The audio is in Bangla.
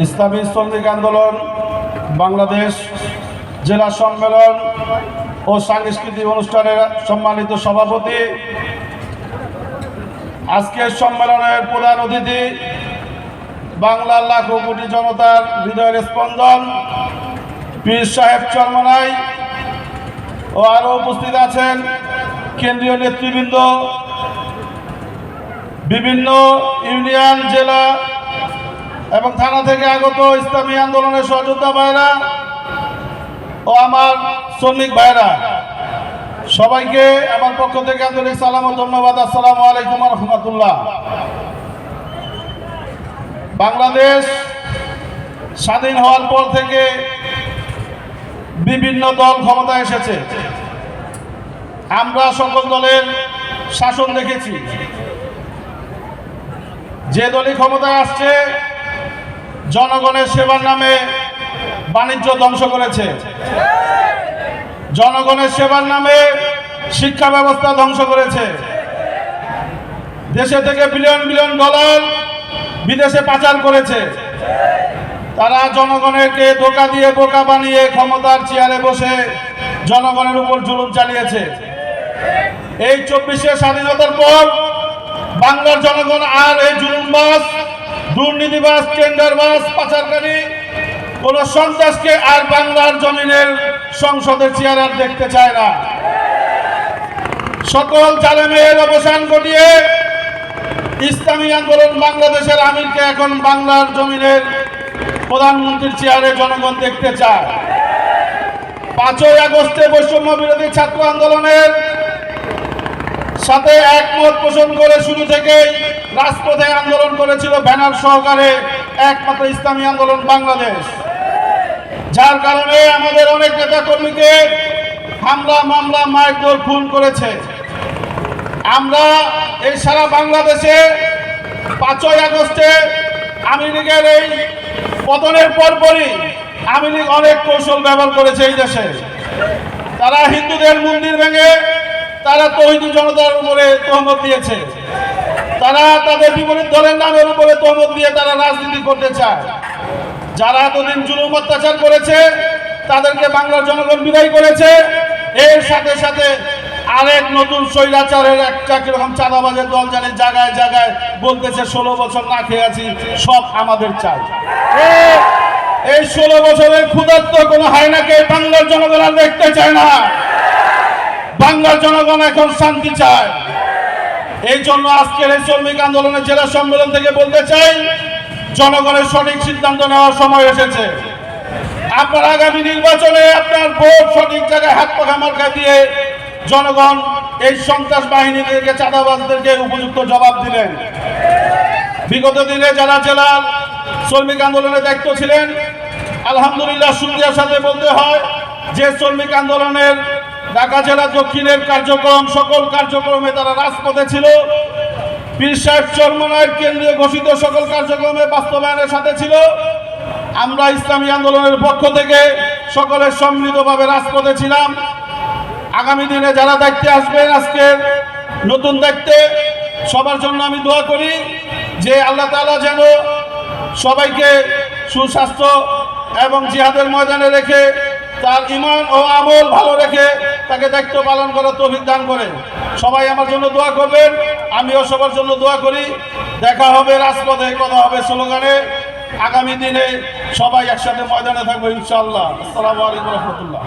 ইসলামী শ্রমিক আন্দোলন, বাংলাদেশ জেলা সম্মেলন ও সাংস্কৃতিক অনুষ্ঠানের সম্মানিত সভাপতি। আজকের সম্মেলনের প্রধান অতিথি বাংলার লাখো কোটি জনতার হৃদয়ের স্পন্দন, পীর সাহেব চরমনাই ও আরও উপস্থিত আছেন কেন্দ্রীয় নেতৃবৃন্দ, বিভিন্ন ইউনিয়ন, জেলা এবং থানা থেকে আগত ইসলামী আন্দোলনের সহযোদ্ধা ভাইরা ও আমার শ্রমিক ভাইরা, সবাইকে আমার পক্ষ থেকে আন্তরিক সালাম ও ধন্যবাদ। আসসালামু আলাইকুম রহমতুল্লাহ। বাংলাদেশ স্বাধীন হওয়ার পর থেকে বিভিন্ন দল ক্ষমতায় এসেছে। আমরা সকল দলের শাসন দেখেছি। যে দলই ক্ষমতায় আসছে জনগণের সেবার নামে বাণিজ্য ধ্বংস করেছে। জনগণের সেবার নামে শিক্ষা ব্যবস্থা ধ্বংস করেছে। দেশে থেকে বিলিয়ন বিলিয়ন ডলার বিদেশে পাচার করেছে। তারা জনগণেরকে ধোকা দিয়ে বোকা বানিয়ে ক্ষমতার চেয়ারে বসে জনগণের উপর জুলুম চালিয়েছে। এই চব্বিশে স্বাধীনতার পর বাংলার জনগণ আর এই জুলুমবাস দুর্নীতিবাস টেন্ডারবাস পাচারকারী কোন সন্ত্রাসকে আর বাংলার জমিনের সংসদের চেয়ার দেখতে চায় না। সকল জালেমের অবসান ঘটিয়ে ইসলামী আন্দোলন বাংলাদেশের আমিরকে এখন বাংলার জমিনের প্রধানমন্ত্রীর চেয়ারে জনগণ দেখতে চায়। পাঁচই আগস্টে বৈষম্য বিরোধী ছাত্র আন্দোলনের সাথে একমত পোষণ করে শুরু থেকেই রাজপথে আন্দোলন করেছিল ব্যানার সহকারে একমাত্র ইসলামী আন্দোলন বাংলাদেশ। যার কারণে আমাদের অনেক নেতা কর্মীকে হামলা, মামলা মারধর খুন করেছে। আমরা এই সারা বাংলাদেশে পাঁচই আগস্টে আওয়ামী লীগের এই পতনের পরপরই আওয়ামী লীগ অনেক কৌশল ব্যবহার করেছে এই দেশে। তারা হিন্দুদের মন্দির ভেঙে তারা তহিদু জনতার উপরে তহমত দিয়েছে। তারা তাদের বিপরীত দলের নামের উপরে তহমত দিয়ে তারা রাজনীতি করতে চায়। যারা এতদিন জুলুম অত্যাচার করেছে, তাদেরকে বাংলার জনগণ বিদায় করেছে। এর সাথে সাথে আরেক নতুন স্বৈরাচারের একটা কীরকম চাঁদাবাজের দল জানে জায়গায় জায়গায় বলতেছে, ষোলো বছর না খেয়ে আছি, সব আমাদের চাই এই ষোলো বছরের ক্ষুধার্ত কোনো হায়নাকে বাংলার জনগণ দেখতে চায় না। বাংলার জনগণ এখন শান্তি চায়। এই জন্য আজকের এই শ্রমিক আন্দোলনের জেলা সম্মেলন থেকে বলতে চাই, জনগণের সঠিক সিদ্ধান্ত নেওয়ার সময় এসেছে। আপনার আগামী নির্বাচনে আপনার ভোট সঠিক জায়গায় হাত পাখা মার্কা দিয়ে জনগণ এই সন্ত্রাস বাহিনীদেরকে, চাঁদাবাজদেরকে উপযুক্ত জবাব দিলেন। বিগত দিনে যারা জেলার শ্রমিক আন্দোলনের দায়িত্ব ছিলেন, আলহামদুলিল্লাহ সুবিধার সাথে বলতে হয়, যে শ্রমিক আন্দোলনের ঢাকা জেলা দক্ষিণের কার্যক্রম, সকল কার্যক্রমে তারা রাজপথে ছিল। পীর সাহেব চরমনায়ের কেন্দ্রীয় ঘোষিত সকল কার্যক্রমে বাস্তবায়নের সাথে ছিল। আমরা ইসলামী আন্দোলনের পক্ষ থেকে সকলের সম্মিলিতভাবে রাজপথে ছিলাম। আগামী দিনে যারা দায়িত্বে আসবেন আজকের নতুন দায়িত্বে, সবার জন্য আমি দোয়া করি যে আল্লাহ তাআলা যেন সবাইকে সুস্বাস্থ্য এবং জিহাদের ময়দানে রেখে তার ইমান ও আমল ভালো রেখে তাকে দায়িত্ব পালন করার তৌফিক দান করে। সবাই আমার জন্য দোয়া করবেন, আমিও সবার জন্য দোয়া করি। দেখা হবে, রাজপথে কথা হবে স্লোগানে। আগামী দিনে সবাই একসাথে ময়দানে থাকব ইনশাআল্লাহ। আসসালামু আলাইকুম রহমতুল্লাহ।